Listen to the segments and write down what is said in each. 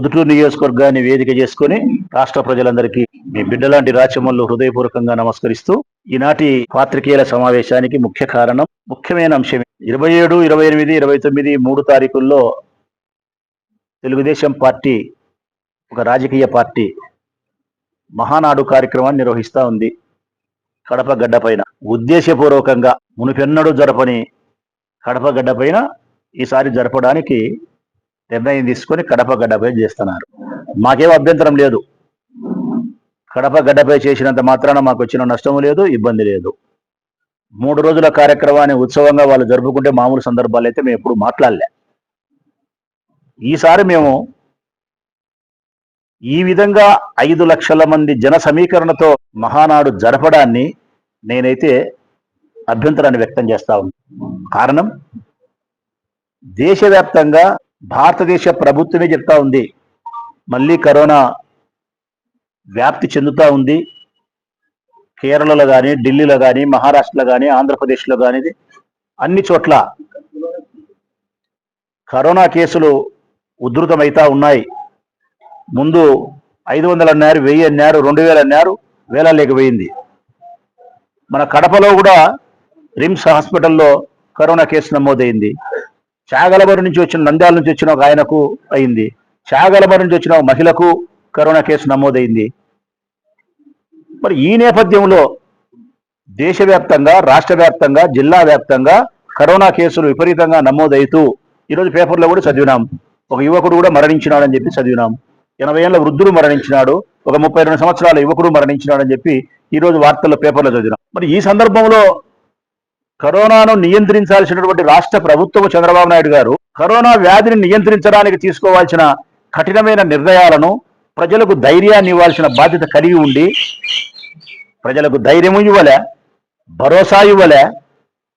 ప్రొద్దుటూరు నియోజకవర్గాన్ని వేదిక చేసుకొని రాష్ట్ర ప్రజలందరికీ మీ బిడ్డలాంటి రాచమల్లు హృదయపూర్వకంగా నమస్కరిస్తూ ఈనాటి పాత్రికేయుల సమావేశానికి ముఖ్య కారణం ముఖ్యమైన అంశం ఇరవై ఏడు ఇరవై ఎనిమిది ఇరవై తొమ్మిది మూడు తారీఖుల్లో తెలుగుదేశం పార్టీ ఒక రాజకీయ పార్టీ మహానాడు కార్యక్రమాన్ని నిర్వహిస్తూ ఉంది. కడప గడ్డ పైన. ఉద్దేశపూర్వకంగా మునిపెన్నడూ జరపని కడప గడ్డ పైన ఈసారి జరపడానికి నిర్ణయం తీసుకొని కడప గడ్డపై చేస్తున్నారు. మాకేం అభ్యంతరం లేదు. కడప గడ్డపై చేసినంత మాత్రాన మాకు వచ్చిన నష్టం లేదు ఇబ్బంది లేదు. మూడు రోజుల కార్యక్రమాన్ని ఉత్సవంగా వాళ్ళు జరుపుకుంటే మామూలు సందర్భాలు అయితే మేము ఎప్పుడు మాట్లాడలే. ఈసారి మేము ఈ విధంగా ఐదు లక్షల మంది జన సమీకరణతో మహానాడు జరపడాన్ని నేనైతే అభ్యంతరాన్ని వ్యక్తం చేస్తా ఉన్నాను కారణం దేశవ్యాప్తంగా భారతదేశ ప్రభుత్వమే చెప్తా ఉంది. మళ్ళీ కరోనా వ్యాప్తి చెందుతూ ఉంది. కేరళలో కానీ ఢిల్లీలో కానీ మహారాష్ట్రలో కానీ ఆంధ్రప్రదేశ్లో కానీ అన్ని చోట్ల కరోనా కేసులు ఉధృతమవుతా ఉన్నాయి. ముందు ఐదు వందలు అన్నారు వెయ్యి అన్నారు రెండు వేలు అన్నారు వేల లేకపోయింది మన కడపలో కూడా రిమ్స్ హాస్పిటల్లో కరోనా కేసు నమోదైంది. చాగలబరి నుంచి వచ్చిన నంద్యాల నుంచి వచ్చిన ఒక ఆయనకు అయింది. చాగలబరి నుంచి వచ్చిన ఒక మహిళకు కరోనా కేసు నమోదైంది. మరి ఈ నేపథ్యంలో దేశవ్యాప్తంగా రాష్ట్ర వ్యాప్తంగా జిల్లా వ్యాప్తంగా కరోనా కేసులు విపరీతంగా నమోదవుతూ ఈరోజు పేపర్లో కూడా చదివినాం. ఒక యువకుడు కూడా మరణించినాడని చెప్పి చదివినాం. ఎనభై ఏళ్ళ వృద్ధుడు మరణించినాడు. ఒక ముప్పై రెండు సంవత్సరాల యువకుడు మరణించినాడని చెప్పి ఈ రోజు వార్తల్లో పేపర్లో చదివినాం. మరి ఈ సందర్భంలో కరోనాను నియంత్రించాల్సినటువంటి రాష్ట్ర ప్రభుత్వం చంద్రబాబు నాయుడు గారు కరోనా వ్యాధిని నియంత్రించడానికి తీసుకోవాల్సిన కఠినమైన నిర్ణయాలను ప్రజలకు ధైర్యాన్ని ఇవ్వాల్సిన బాధ్యత కలిగి ఉండి ప్రజలకు ధైర్యం ఇవ్వలే భరోసా ఇవ్వలే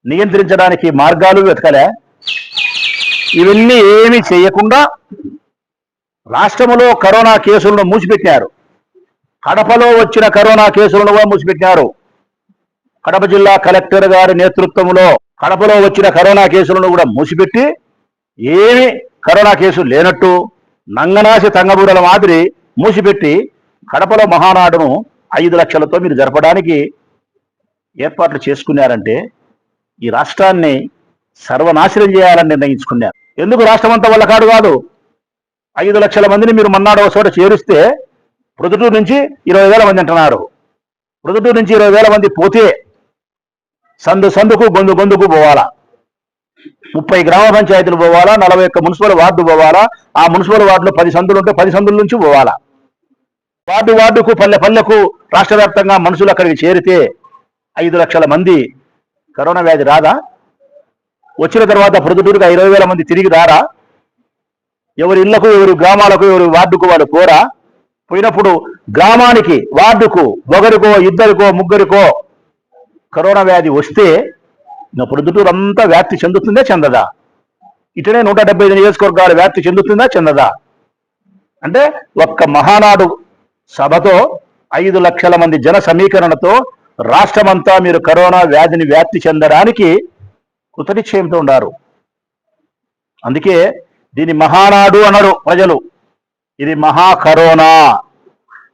నియంత్రించడానికి మార్గాలు వెతకలే. ఇవన్నీ ఏమీ చేయకుండా రాష్ట్రంలో కరోనా కేసులను మూసిపెట్టారు కడపలో వచ్చిన కరోనా కేసులను కూడా మూసిపెట్టారు కడప జిల్లా కలెక్టర్ గారి నేతృత్వంలో కడపలో వచ్చిన కరోనా కేసులను కూడా మూసిపెట్టి ఏమి కరోనా కేసు లేనట్టు నంగనాసి తంగబూరల మాదిరి మూసిపెట్టి కడపలో మహానాడును ఐదు లక్షలతో మీరు జరపడానికి ఏర్పాట్లు చేసుకున్నారంటే ఈ రాష్ట్రాన్ని సర్వనాశనం చేయాలని నిర్ణయించుకున్నారు. ఎందుకు రాష్ట్రం అంతా వల్ల కాదు కాదు? ఐదు లక్షల మందిని మీరు మన్నాడు చోట చేరిస్తే ప్రొద్దుటూరు నుంచి ఇరవై వేల మంది అంటున్నారు. ప్రొద్దుటూరు నుంచి ఇరవై వేల మంది పోతే సందు సందుకు గొంతు గొంతుకు పోవాలా? ముప్పై గ్రామ పంచాయతీలు పోవాలా? నలభై ఒక్క మున్సిపల్ వార్డు పోవాలా? ఆ మున్సిపల్ వార్డులో పది సందులు ఉంటే పది సందుల నుంచి పోవాలా? వార్డు వార్డుకు పల్లె పల్లెకు రాష్ట్ర వ్యాప్తంగా మనుషులు అక్కడికి చేరితే ఐదు లక్షల మంది కరోనా వ్యాధి రాదా? వచ్చిన తర్వాత ప్రొద్దుటూరుగా ఇరవై వేల మంది తిరిగి రారా? ఎవరి ఇళ్ళకు ఎవరి గ్రామాలకు ఎవరి వార్డుకు వాళ్ళు కోరా పోయినప్పుడు గ్రామానికి వార్డుకు ఒకరికో ఇద్దరికో ముగ్గురికో కరోనా వ్యాధి వస్తే ఇంకా ప్రొద్దుటూరు అంతా వ్యాప్తి చెందుతుందా చెందదా? ఇటనే నూట డెబ్బై ఐదు నియోజకవర్గాలు వ్యాప్తి చెందుతుందా చెందదా? అంటే ఒక్క మహానాడు సభతో ఐదు లక్షల మంది జన సమీకరణతో రాష్ట్రమంతా మీరు కరోనా వ్యాధిని వ్యాప్తి చెందడానికి కృతనిశ్చయంతో ఉన్నారు అందుకే దీని మహానాడు అన్నారు ప్రజలు. ఇది మహా కరోనా.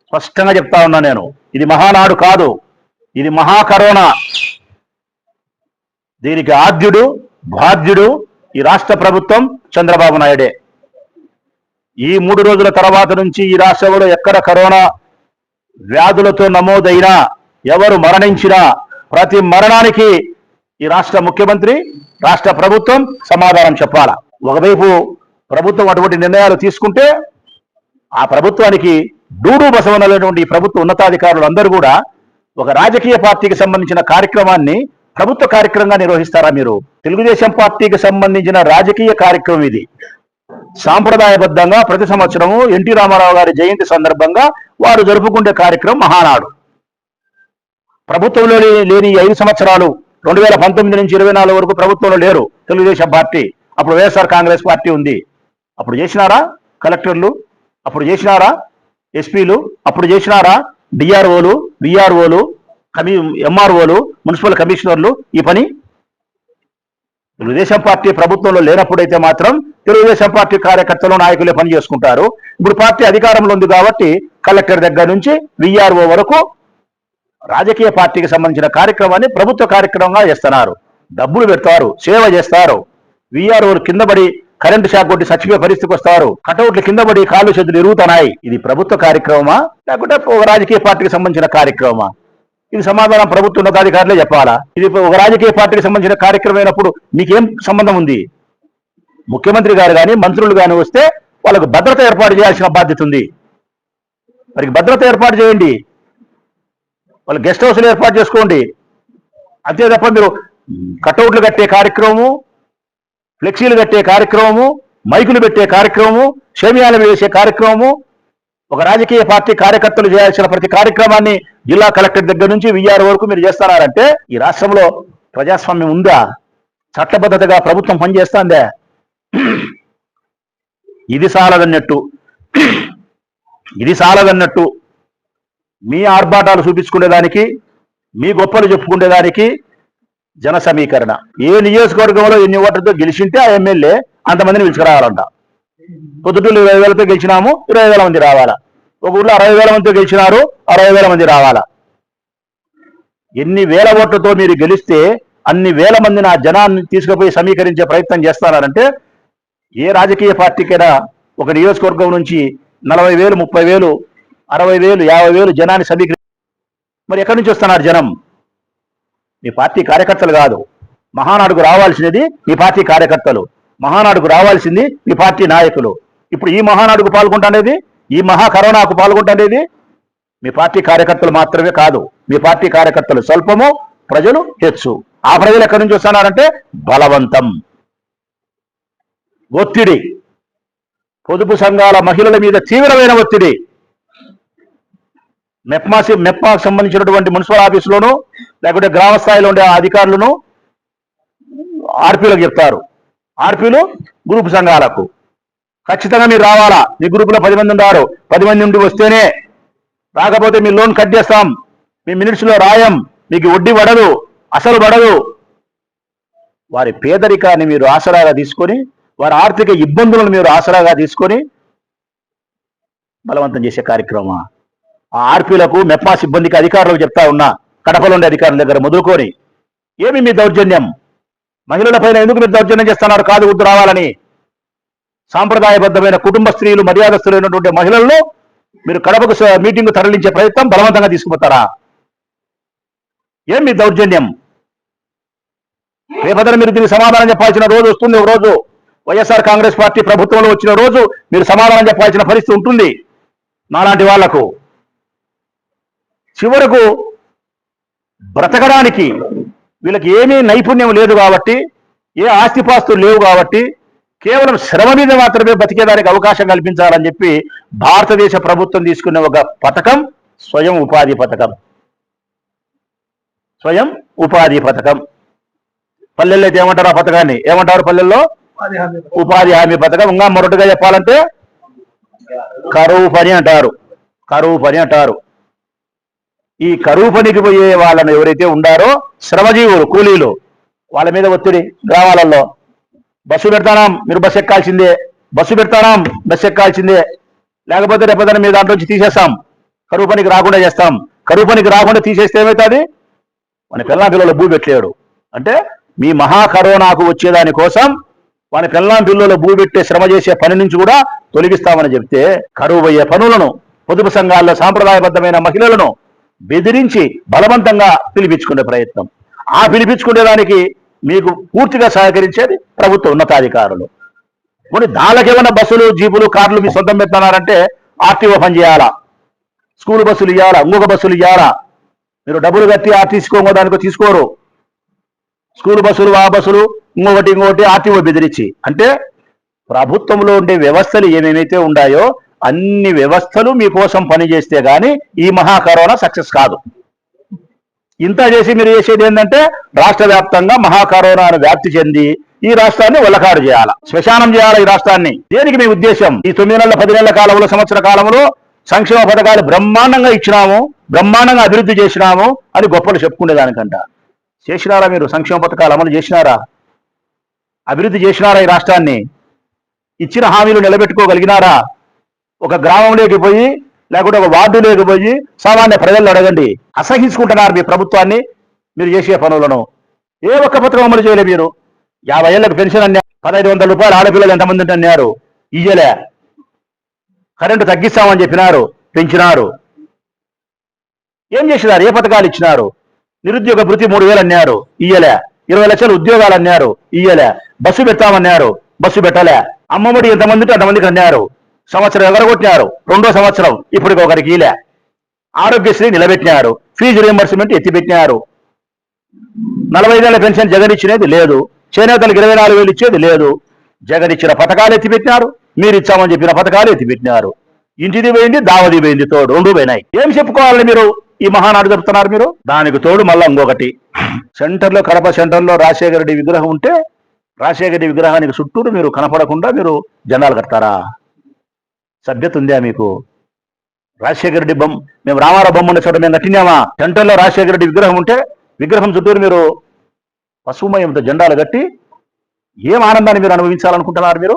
స్పష్టంగా చెప్తా ఉన్నా నేను. ఇది మహానాడు కాదు. ఇది మహా కరోనా. దీనికి ఆద్యుడు బాధ్యుడు ఈ రాష్ట్ర ప్రభుత్వం చంద్రబాబు నాయుడే. ఈ మూడు రోజుల తర్వాత నుంచి ఈ రాష్ట్రంలో ఎక్కడ కరోనా వ్యాధులతో నమోదైనా ఎవరు మరణించినా ప్రతి మరణానికి ఈ రాష్ట్ర ముఖ్యమంత్రి రాష్ట్ర ప్రభుత్వం సమాధానం చెప్పాలా? ఒకవైపు ప్రభుత్వం అటువంటి నిర్ణయాలు తీసుకుంటే ఆ ప్రభుత్వానికి డూడు బసవనటువంటి ప్రభుత్వ ఉన్నతాధికారులు అందరూ కూడా ఒక రాజకీయ పార్టీకి సంబంధించిన కార్యక్రమాన్ని ప్రభుత్వ కార్యక్రమంగా నిర్వహిస్తారా మీరు? తెలుగుదేశం పార్టీకి సంబంధించిన రాజకీయ కార్యక్రమం ఇది. సాంప్రదాయబద్ధంగా ప్రతి సంవత్సరము ఎన్టీ రామారావు గారి జయంతి సందర్భంగా వారు జరుపుకునే కార్యక్రమం మహానాడు. ప్రభుత్వంలో లేని ఐదు సంవత్సరాలు రెండు వేల పంతొమ్మిది నుంచి ఇరవై నాలుగు వరకు ప్రభుత్వంలో లేరు తెలుగుదేశం పార్టీ. అప్పుడు వైఎస్ఆర్ కాంగ్రెస్ పార్టీ ఉంది. అప్పుడు చేసినారా కలెక్టర్లు? అప్పుడు చేసినారా ఎస్పీలు? అప్పుడు చేసినారా డిఆర్ఓలు? విఆర్ఓలు కమి ఎంఆర్ఓలు మున్సిపల్ కమిషనర్లు ఈ పని. తెలుగుదేశం పార్టీ ప్రభుత్వంలో లేనప్పుడైతే మాత్రం తెలుగుదేశం పార్టీ కార్యకర్తలు నాయకులే పని చేసుకుంటారు. ఇప్పుడు పార్టీ అధికారంలో ఉంది కాబట్టి కలెక్టర్ దగ్గర నుంచి విఆర్ఓ వరకు రాజకీయ పార్టీకి సంబంధించిన కార్యక్రమాన్ని ప్రభుత్వ కార్యక్రమంగా చేస్తున్నారు. డబ్బులు పెడతారు సేవ చేస్తారు. విఆర్ఓ కింద పడి కరెంటు షాక్ కొట్టి చచ్చిపోయే పరిస్థితికి వస్తారు. కటౌట్లు కింద పడి కాళ్ళు చేతులు ఇరుగుతున్నాయి. ఇది ప్రభుత్వ కార్యక్రమమా? లేకుంటే రాజకీయ పార్టీకి సంబంధించిన కార్యక్రమమా? ఇది సమాధానం ప్రభుత్వ ఉన్నతాధికారులే చెప్పాలా? ఇది ఒక రాజకీయ పార్టీకి సంబంధించిన కార్యక్రమం అయినప్పుడు మీకేం సంబంధం ఉంది? ముఖ్యమంత్రి గారు కానీ మంత్రులు కానీ వస్తే వాళ్ళకు భద్రత ఏర్పాటు చేయాల్సిన బాధ్యత ఉంది. వారికి భద్రత ఏర్పాటు చేయండి. వాళ్ళు గెస్ట్ హౌస్లు ఏర్పాటు చేసుకోండి. అంతే తప్ప మీరు కటౌట్లు కట్టే కార్యక్రమము ఫ్లెక్సీలు కట్టే కార్యక్రమము మైకులు పెట్టే కార్యక్రమము షేమియాలు వేసే కార్యక్రమము ఒక రాజకీయ పార్టీ కార్యకర్తలు చేయాల్సిన ప్రతి కార్యక్రమాన్ని జిల్లా కలెక్టర్ దగ్గర నుంచి విఆర్ వరకు మీరు చేస్తున్నారంటే ఈ రాష్ట్రంలో ప్రజాస్వామ్యం ఉందా? చట్టబద్ధతగా ప్రభుత్వం పనిచేస్తుందే? ఇది సాలదన్నట్టు. ఇది సాలదన్నట్టు. మీ ఆర్భాటాలు చూపించుకునేదానికి మీ గొప్పలు చెప్పుకునేదానికి జన సమీకరణ. ఏ నియోజకవర్గంలో ఎన్ని ఓట్లతో గెలిచింటే ఆ ఎమ్మెల్యే అంతమందిని పిలుచుకురావాలంట. పొద్దుటూరు ఇరవై వేలతో గెలిచినాము ఇరవై వేల మంది రావాలా. ఒక ఊర్లో అరవై వేల మందితో గెలిచినారు అరవై వేల మంది రావాలా. ఎన్ని వేల ఓట్లతో మీరు గెలిస్తే అన్ని వేల మంది నా జనాన్ని తీసుకుపోయి సమీకరించే ప్రయత్నం చేస్తున్నారంటే ఏ రాజకీయ పార్టీకైనా ఒక నియోజకవర్గం నుంచి నలభై వేలు ముప్పై వేలు అరవై వేలు యాభై వేలు జనాన్ని సమీకరి మరి ఎక్కడి నుంచి వస్తున్నారు జనం? మీ పార్టీ కార్యకర్తలు కాదు. మహానాడుకు రావాల్సినది మీ పార్టీ కార్యకర్తలు. మహానాడుకు రావాల్సింది మీ పార్టీ నాయకులు. ఇప్పుడు ఈ మహానాడుకు పాల్గొంటానేది ఈ మహా కరోనాకు పాల్గొంటానేది మీ పార్టీ కార్యకర్తలు మాత్రమే కాదు మీ పార్టీ కార్యకర్తలు స్వల్పము ప్రజలు హెచ్చు. ఆ ప్రజలు ఎక్కడి నుంచి వస్తున్నారంటే బలవంతం. ఒత్తిడి. పొదుపు సంఘాల మహిళల మీద తీవ్రమైన ఒత్తిడి. మెప్మాసి మెప్మాకు సంబంధించినటువంటి మున్సిపల్ ఆఫీసులోను లేకుంటే గ్రామ స్థాయిలో ఉండే అధికారులను ఆర్పీలకు చెప్తారు. ఆర్పీలు గ్రూప్ సంఘాలకు. ఖచ్చితంగా మీరు రావాలా? మీ గ్రూపులో పది మంది ఉన్నారు పది మంది నుండి వస్తేనే రాకపోతే మీ లోన్ కట్ చేస్తాం. మీ మినిట్స్లో రాయం. మీకు వడ్డీ పడదు. అసలు పడదు. వారి పేదరికాన్ని మీరు ఆసరాగా తీసుకొని వారి ఆర్థిక ఇబ్బందులను మీరు ఆసరాగా తీసుకొని బలవంతం చేసే కార్యక్రమం ఆ ఆర్పీలకు మెప్మా సిబ్బందికి అధికారులకు చెప్తా ఉన్నా. కడపలో ఉండే అధికారుల దగ్గర మొదలుకొని. ఏమి మీ దౌర్జన్యం? మహిళల పైన ఎందుకు మీరు దౌర్జన్యం చేస్తున్నారు? కాదు గుర్తు రావాలని. సాంప్రదాయబద్ధమైన కుటుంబ స్త్రీలు మర్యాదస్తులైనటువంటి మహిళలను మీరు కడపకు మీటింగ్ తరలించే ప్రయత్నం బలవంతంగా తీసుకుపోతారా? ఏం మీ దౌర్జన్యం? రేపదన మీరు దీనికి సమాధానం చెప్పాల్సిన రోజు వస్తుంది. ఒక రోజు వైఎస్ఆర్ కాంగ్రెస్ పార్టీ ప్రభుత్వంలో వచ్చిన రోజు మీరు సమాధానం చెప్పాల్సిన పరిస్థితి ఉంటుంది నాలాంటి వాళ్ళకు. చివరకు బ్రతకడానికి వీళ్ళకి ఏమీ నైపుణ్యం లేదు కాబట్టి ఏ ఆస్తిపాస్తులు లేవు కాబట్టి కేవలం శ్రమ మీద మాత్రమే బతికేదానికి అవకాశం కల్పించాలని చెప్పి భారతదేశ ప్రభుత్వం తీసుకున్న ఒక పథకం స్వయం ఉపాధి పథకం. స్వయం ఉపాధి పథకం. పల్లెల్లో అయితే ఏమంటారు ఆ పథకాన్ని? ఏమంటారు పల్లెల్లో? ఉపాధి హామీ పథకం. ఇంకా మొరటుగా చెప్పాలంటే కరువు పని అంటారు. కరువు పని అంటారు. ఈ కరువు పనికి పోయే వాళ్ళని ఎవరైతే ఉండారో శ్రమజీవులు కూలీలు వాళ్ళ మీద ఒత్తిడి గ్రామాలలో. బస్సు పెడతానాం మీరు బస్సు ఎక్కాల్సిందే. బస్సు పెడతానాం బస్సు ఎక్కాల్సిందే. లేకపోతే రేపొద్దున మీ దాంట్లో నుంచి తీసేస్తాం. కరువు పనికి రాకుండా చేస్తాం. కరువు పనికి రాకుండా తీసేస్తే ఏమవుతుంది మన పిల్లం పిల్లలు భూ పెట్టలేడు అంటే మీ మహా కరోనాకు వచ్చేదాని కోసం మన పిల్లం పిల్లలు భూ పెట్టే శ్రమ చేసే పని నుంచి కూడా తొలగిస్తామని చెప్తే కరువు అయ్యే పనులను పొదుపు సంఘాల్లో సాంప్రదాయబద్ధమైన మహిళలను బెదిరించి బలవంతంగా పిలిపించుకునే ప్రయత్నం. ఆ పిలిపించుకునేదానికి మీకు పూర్తిగా సహకరించేది ప్రభుత్వ ఉన్నతాధికారులు. కొన్ని దానికేమైనా బస్సులు జీపులు కార్లు మీ సొంతం పెడుతున్నారంటే ఆర్టీఓ పని చేయాలా? స్కూల్ బస్సులు ఇవ్వాలా ఇంకొక బస్సులు ఇవ్వాలా మీరు డబ్బులు కట్టి ఆర్టీసీకో దానికో తీసుకోరు. స్కూల్ బస్సులు ఆ బస్సులు ఇంకొకటి ఇంకొకటి ఆర్టీఓ బెదిరించి. అంటే ప్రభుత్వంలో ఉండే వ్యవస్థలు ఏమేమైతే ఉన్నాయో అన్ని వ్యవస్థలు మీకోసం పనిచేస్తే గాని ఈ మహా కరోనా సక్సెస్ కాదు. ఇంత చేసి మీరు చేసేది ఏంటంటే రాష్ట్ర వ్యాప్తంగా మహా కరోనాను వ్యాప్తి చెంది ఈ రాష్ట్రాన్ని ఒలకాడు చేయాలి. శ్మశానం చేయాలి ఈ రాష్ట్రాన్ని. దేనికి మీ ఉద్దేశం ఈ తొమ్మిది నెలల పది నెలల కాలంలో సంవత్సర కాలంలో సంక్షేమ పథకాలు బ్రహ్మాండంగా ఇచ్చినాము బ్రహ్మాండంగా అభివృద్ధి చేసినాము అని గొప్పలు చెప్పుకునేదానికంట చేసినారా మీరు సంక్షేమ పథకాలు అమలు చేసినారా? అభివృద్ధి చేసినారా ఈ రాష్ట్రాన్ని? ఇచ్చిన హామీలు నిలబెట్టుకోగలిగినారా? ఒక గ్రామంలోకి పోయి లేకుంటే ఒక వార్డులోకి పోయి సామాన్య ప్రజలను అడగండి. అసహించుకుంటున్నారు మీ ప్రభుత్వాన్ని మీరు చేసే పనులను. ఏ ఒక్క పత్రం అమలు చేయలే మీరు. యాభై ఏళ్ళకి పెన్షన్ అన్నారు పదహైదు వందల రూపాయలు ఆడపిల్లలు ఎంతమంది అన్నారు. ఇయ్యలే. కరెంటు తగ్గిస్తామని చెప్పినారు పెంచినారు. ఏం చేసినారు? ఏ పథకాలు ఇచ్చినారు? నిరుద్యోగ భృతి మూడు వేలు అన్నారు ఇయ్యలే. ఇరవై లక్షల ఉద్యోగాలు అన్నారు ఇయ్యలే. బస్సు పెట్టామన్నారు బస్సు పెట్టలే. అమ్మఒడి ఎంతమంది అంతమందికి అన్నారు. సంవత్సరం ఎగరగొట్టినారు. రెండో సంవత్సరం ఇప్పటికి ఒకరికి ఈలే. ఆరోగ్యశ్రీ నిలబెట్టినారు. ఫీజు రియంబర్స్మెంట్ ఎత్తిపెట్టినారు. నలభై వేల పెన్షన్ జగన్ ఇచ్చినది లేదు. చేనేతలకు ఇరవై నాలుగు వేలు ఇచ్చేది లేదు. జగన్ ఇచ్చిన పథకాలు ఎత్తిపెట్టినారు. మీరు ఇచ్చామని చెప్పిన పథకాలు ఎత్తిపెట్టినారు. ఇంటిది పోయింది దావది పోయింది తోడు రెండు పోయినాయి. ఏం చెప్పుకోవాలని మీరు? ఈ మహానాడు చెప్తున్నారు మీరు? దానికి తోడు మళ్ళీ ఇంకొకటి. సెంటర్లో కడప సెంటర్లో రాజశేఖర రెడ్డి విగ్రహం ఉంటే రాజశేఖర రెడ్డి విగ్రహానికి చుట్టూరు మీరు కనపడకుండా మీరు జెండాలు కడతారా? సభ్యత ఉందా మీకు. రాజశేఖర రెడ్డి బొమ్మ మేము రామారావు బొమ్మ ఉన్న చోట మేము కట్టినామా టెంటల్లో రాజశేఖర రెడ్డి విగ్రహం ఉంటే విగ్రహం చుట్టూరు మీరు పశుమయంతో జెండాలు కట్టి ఏం ఆనందాన్ని మీరు అనుభవించాలనుకుంటున్నారు మీరు?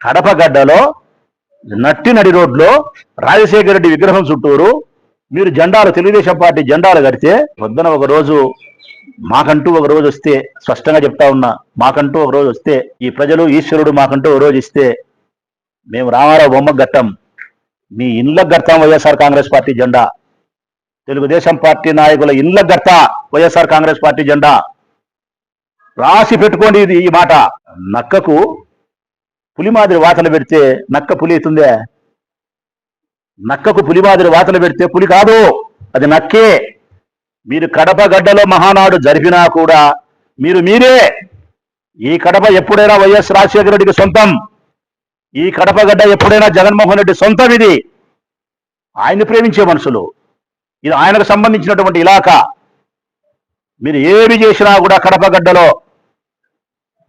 కడపగడ్డలో నట్టి నడి రోడ్లో రాజశేఖర రెడ్డి విగ్రహం చుట్టూరు మీరు జెండాలు తెలుగుదేశం పార్టీ జెండాలు కడితే పొద్దున ఒక రోజు మాకంటూ ఒక రోజు వస్తే స్పష్టంగా చెప్తా ఉన్నా మాకంటూ ఒక రోజు వస్తే ఈ ప్రజలు ఈశ్వరుడు మాకంటూ ఒక రోజు ఇస్తే మేము రామారావు బొమ్మ గట్టం. మీ ఇండ్ల గడతాం వైఎస్ఆర్ కాంగ్రెస్ పార్టీ జెండా. తెలుగుదేశం పార్టీ నాయకుల ఇండ్ల గడతా వైఎస్ఆర్ కాంగ్రెస్ పార్టీ జెండా. రాసి పెట్టుకోండి ఇది ఈ మాట. నక్కకు పులి మాదిరి వాతలు పెడితే నక్క పులి అవుతుందే నక్కకు పులి మాదిరి వాతలు పెడితే పులి కాదు అది నక్కే. మీరు కడప గడ్డలో మహానాడు జరిపినా కూడా మీరు మీరే. ఈ కడప ఎప్పుడైనా వైఎస్ రాజశేఖర రెడ్డికి సొంతం. ఈ కడపగడ్డ ఎప్పుడైనా జగన్మోహన్ రెడ్డి సొంతం ఇది ఆయన్ని ప్రేమించే మనుషులు. ఇది ఆయనకు సంబంధించినటువంటి ఇలాకా మీరు ఏమి చేసినా కూడా కడపగడ్డలో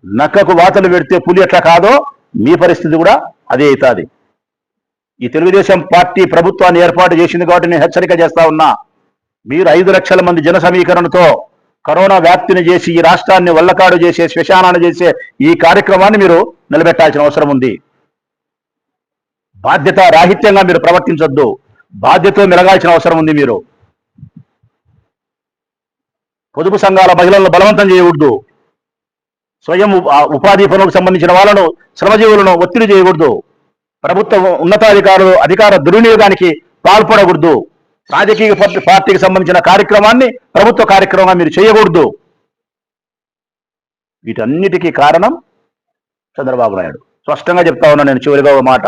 నక్కకు వాతలు పెడితే పులి ఎట్లా కాదో మీ పరిస్థితి కూడా అదే అవుతుంది. ఈ తెలుగుదేశం పార్టీ ప్రభుత్వాన్ని ఏర్పాటు చేసింది కాబట్టి నేను హెచ్చరిక చేస్తా ఉన్నా. మీరు ఐదు లక్షల మంది జన సమీకరణతో కరోనా వ్యాప్తిని చేసి ఈ రాష్ట్రాన్ని వల్లకాడు చేసే శ్మశానాన్ని చేసే ఈ కార్యక్రమాన్ని మీరు నిలబెట్టాల్సిన అవసరం ఉంది. బాధ్యత రాహిత్యంగా మీరు ప్రవర్తించొద్దు. బాధ్యత మెరగాల్సిన అవసరం ఉంది మీరు. పొదుపు సంఘాల మహిళలను బలవంతం చేయకూడదు స్వయం ఉపాధి పనులకు సంబంధించిన వాళ్ళను శ్రమజీవులను ఒత్తిడి చేయకూడదు ప్రభుత్వ ఉన్నతాధికారులు అధికార దుర్వినియోగానికి పాల్పడకూడదు. రాజకీయ పార్టీకి సంబంధించిన కార్యక్రమాన్ని ప్రభుత్వ కార్యక్రమంగా మీరు చేయకూడదు. వీటన్నిటికీ కారణం చంద్రబాబు నాయుడు. స్పష్టంగా చెప్తా ఉన్నా నేను చివరిగా ఒక మాట.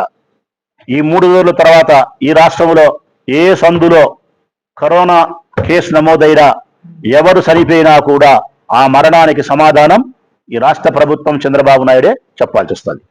ఈ మూడు రోజుల తర్వాత ఈ రాష్ట్రంలో ఏ సందులో కరోనా కేసు నమోదైనా ఎవరు చనిపోయినా కూడా ఆ మరణానికి సమాధానం ఈ రాష్ట్ర ప్రభుత్వం చంద్రబాబు నాయుడే చెప్పాల్సి వస్తుంది.